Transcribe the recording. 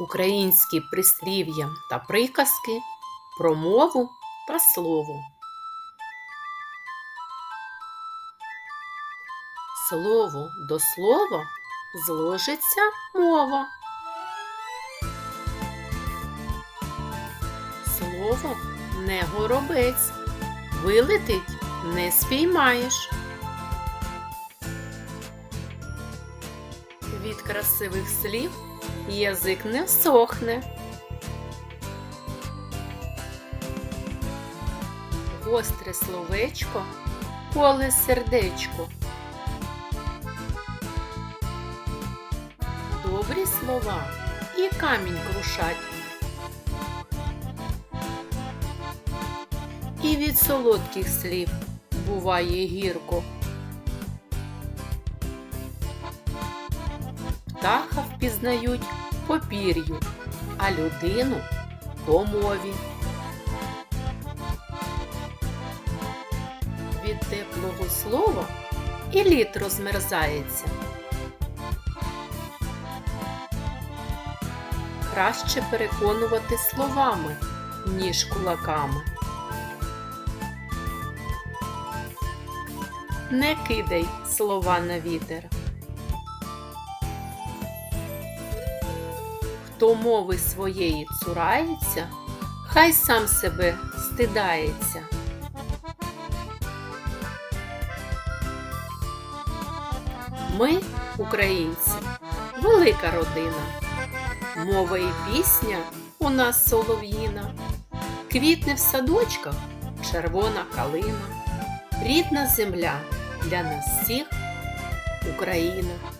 Українські прислів'я та приказки про мову та слово. Слово до слова зложиться мова. Слово не горобець, вилетить не спіймаєш. Від красивих слів язик не всохне. Гостре словечко, коле сердечко. Добрі слова і камінь крушать. І від солодких слів буває гірко. Птаха впізнають по пір'ю, а людину по мові. Від теплого слова і лід розмерзається. Краще переконувати словами, ніж кулаками. Не кидай слова на вітер. Хто мови своєї цурається, хай сам себе стидається. Ми, українці, велика родина. Мова і пісня у нас солов'їна, квітне в садочках червона калина, рідна земля для нас всіх Україна.